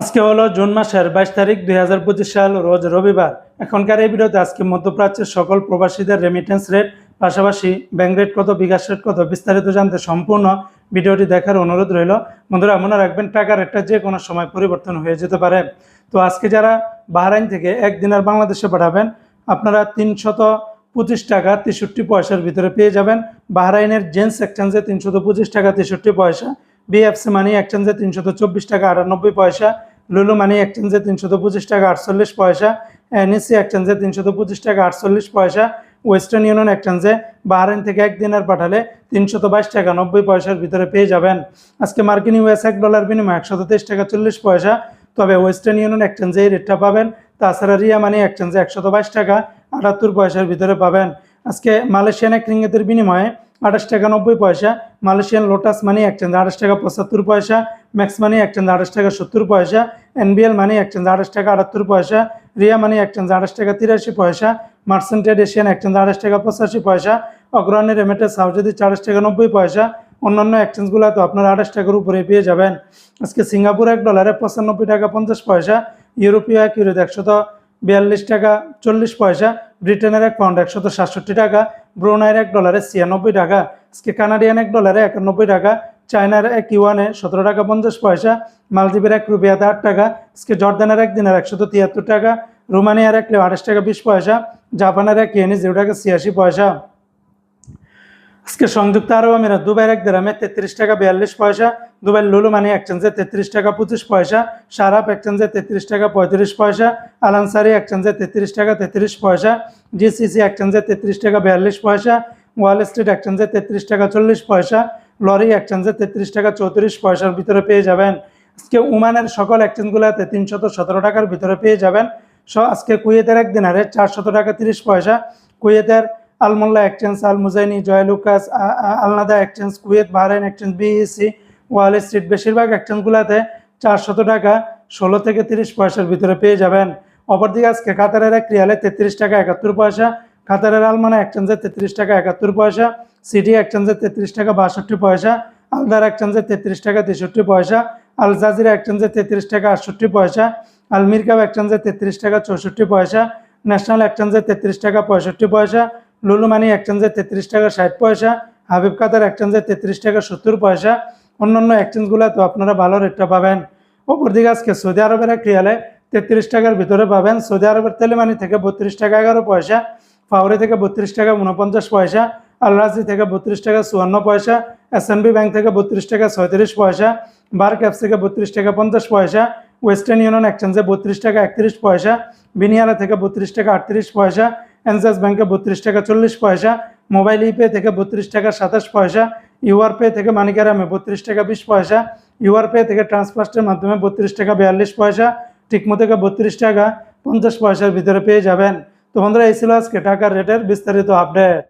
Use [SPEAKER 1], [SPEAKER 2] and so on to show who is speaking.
[SPEAKER 1] আজকে হলো জুন মাসের বাইশ তারিখ দুই হাজার পঁচিশ সাল, রোজ রবিবার। এখনকার এই ভিডিওতে আজকে মধ্যপ্রাচ্যের সকল প্রবাসীদের রেমিটেন্স রেট পাশাপাশি ব্যাংক রেট কত, বিকাশ রেট কত বিস্তারিত জানতে সম্পূর্ণ ভিডিওটি দেখার অনুরোধ রইল। বন্ধুরা, মনে রাখবেন টাকা রেটটা যে কোনো সময় পরিবর্তন হয়ে যেতে পারে। তো আজকে যারা বাহরাইন থেকে একদিনের বাংলাদেশে পাঠাবেন, আপনারা তিনশত পঁচিশ টাকা তেষট্টি পয়সার ভিতরে পেয়ে যাবেন। বাহরাইনের জেন্টস এক্সচেঞ্জে তিনশত পঁচিশ টাকা তেষট্টি পয়সা বিএফসি মানি এক্সচেঞ্জে তিনশত চব্বিশ টাকা আটানব্বই পয়সা লুলু মানি এক্সচেঞ্জে তিনশত পঁচিশ টাকা, আটচল্লিশ পয়সা এনএসসি এক্সচেঞ্জে তিনশত পঁচিশ টাকা, আটচল্লিশ পয়সা, ওয়েস্টার্ন ইউনিয়ন এক্সচেঞ্জে বাহরাইন থেকে এক একদিনের পাঠালে তিনশত বাইশ টাকা, নব্বই পয়সার ভিতরে পেয়ে যাবেন। আজকে মার্কিন ইউএস এক ডলার বিনিময় একশত তেইশ টাকা, চল্লিশ পয়সা, তবে ওয়েস্টার্ন ইউনিয়ন এক্সচেঞ্জে এই রেটটা পাবেন। তাছাড়া রিয়া মানি এক্সচেঞ্জে একশত বাইশ টাকা, আটাত্তর পয়সার ভিতরে পাবেন। আজকে মালয়েশিয়ান এক রিঙ্গিতের বিনিময়ে আঠাশ টাকা নব্বই পয়সা, মালয়েশিয়ান লোটাস মানি এক এক্সচেঞ্জ আঠাশ টাকা পঁচাত্তর পয়সা, ম্যাক্স মানি এক এক্সচেঞ্জ আঠাশ টাকা সত্তর পয়সা, এনবিএল মানি এক এক্সচেঞ্জ আঠাশ টাকা আটাত্তর পয়সা, রিয়া মানি এক এক্সচেঞ্জ আঠাশ টাকা তিরাশি পয়সা মার্সেন্টেড এশিয়ান এক এক্সচেঞ্জ আঠাশ টাকা পঁচাশি পয়সা অগ্রহণী রেমিটেন্স হাউজেদি আঠাশ টাকা নব্বই পয়সা, অন্যান্য এক্সচেঞ্জগুলো তো আপনারা আঠাশ টাকার উপরে পেয়ে যাবেন। আজকে সিঙ্গাপুর এক ডলারে পঁচানব্বই টাকা পঞ্চাশ পয়সা, ইউরোপীয় এক ইউরোতে একশত বিয়াল্লিশ টাকা চল্লিশ পয়সা, ব্রিটেনের এক পাউন্ড একশত সাতষট্টি টাকা ব্রুনাইয়ের এক ডলারে ছিয়ানব্বই টাকা আজকে কানাডিয়ান এক ডলারে একানব্বই টাকা, চায়নার এক ইউয়ানে সতেরো টাকা পঞ্চাশ পয়সা, মালদ্বীপের এক রুপিয়াতে আট টাকা আজকে জর্দানের এক দিনের একশত তিয়াত্তর টাকা, রোমানিয়ার এক আঠাশ টাকা বিশ পয়সা, জাপানের এক ইয়েনি জিরো টাকা ছিয়াশি পয়সা। আজকে সংযুক্ত আরব আমিরাত দুবাইয়ের এক দেরামে তেত্রিশ টাকা বিয়াল্লিশ পয়সা, দুবাইয়ের লুলু মানি এক্সচেঞ্জে তেত্রিশ টাকা পঁচিশ পয়সা, সারাপ এক্সচেঞ্জে তেত্রিশ টাকা পঁয়ত্রিশ পয়সা আলানসারি এক্সচেঞ্জে তেত্রিশ টাকা তেত্রিশ পয়সা জিসিসি এক্সচেঞ্জে তেত্রিশ টাকা বিয়াল্লিশ পয়সা ওয়াল স্ট্রিট এক্সচেঞ্জে তেত্রিশ টাকা চল্লিশ পয়সা লরি এক্সচেঞ্জে তেত্রিশ টাকা চৌত্রিশ পয়সার ভিতরে পেয়ে যাবেন। আজকে উমানের সকল এক্সচেঞ্জগুলোতে তিনশত সতেরো টাকার ভিতরে পেয়ে যাবেন। সো আজকে কুয়েতের এক দিনারে চারশত টাকা তিরিশ পয়সা, কুয়েতের Al Mulla exchange Al Muzaini Joyalukkas Al Nada exchange, Kuwait, Bahrain exchange, BEC, Wall Street, বেশিরভাগ এক্সচেঞ্জগুলোতে চারশত টাকা ষোলো থেকে তিরিশ পয়সার ভিতরে পেয়ে যাবেন। অপরদিকে আজকে কাতারের এক রিয়ালে তেত্রিশ টাকা একাত্তর পয়সা, কাতারের আলমানা এক্সচেঞ্জে তেত্রিশ টাকা একাত্তর পয়সা সিটি এক্সচেঞ্জে তেত্রিশ টাকা বাষট্টি পয়সা, আলদার এক্সচেঞ্জে তেত্রিশ টাকা তেষট্টি পয়সা, আল জাজিরা এক্সচেঞ্জে তেত্রিশ টাকা আটষট্টি পয়সা, আল মিরকাব এক্সচেঞ্জে তেত্রিশ টাকা চৌষট্টি পয়সা, ন্যাশনাল এক্সচেঞ্জে তেত্রিশ টাকা পঁয়ষট্টি পয়সা লুলু মানি এক্সচেঞ্জে তেত্রিশ টাকা ষাট পয়সা, হাবিব কাতার এক্সচেঞ্জে তেত্রিশ টাকা সত্তর পয়সা। অন্যান্য এক্সচেঞ্জগুলো তো আপনারা ভালো রেটটা পাবেন। অপরদিকে আজকে সৌদি আরবের এক রিয়ালে তেত্রিশ টাকার ভিতরে পাবেন। সৌদি আরবের তেলেমানি থেকে বত্রিশ টাকা এগারো পয়সা ফাউরি থেকে বত্রিশ টাকা উনপঞ্চাশ পয়সা, আলরাজি থেকে বত্রিশ টাকা চুয়ান্ন পয়সা এসএনবি ব্যাংক থেকে বত্রিশ টাকা ছয়ত্রিশ পয়সা বার ক্যাপস থেকে বত্রিশ টাকা পঞ্চাশ পয়সা ওয়েস্টার্ন ইউনিয়ন এক্সচেঞ্জে বত্রিশ টাকা একত্রিশ পয়সা বিনিয়ারা থেকে বত্রিশ টাকা আটত্রিশ পয়সা এনসাস ব্যাংকে বত্রিশ টাকা চল্লিশ পয়সা, মোবাইল ইপে থেকে বত্রিশ টাকা সাতাশ পয়সা, ইউআর পে থেকে মানিকারামে বত্রিশ টাকা বিশ পয়সা, ইউআর পে থেকে ট্রান্সফার্স্টের মাধ্যমে বত্রিশ টাকা বিয়াল্লিশ পয়সা, টিকমো থেকে বত্রিশ টাকা পঞ্চাশ পয়সার ভিতরে পেয়ে যাবেন। তো বন্ধুরা, এই ছিল আজকে টাকার রেটের বিস্তারিত আপডেট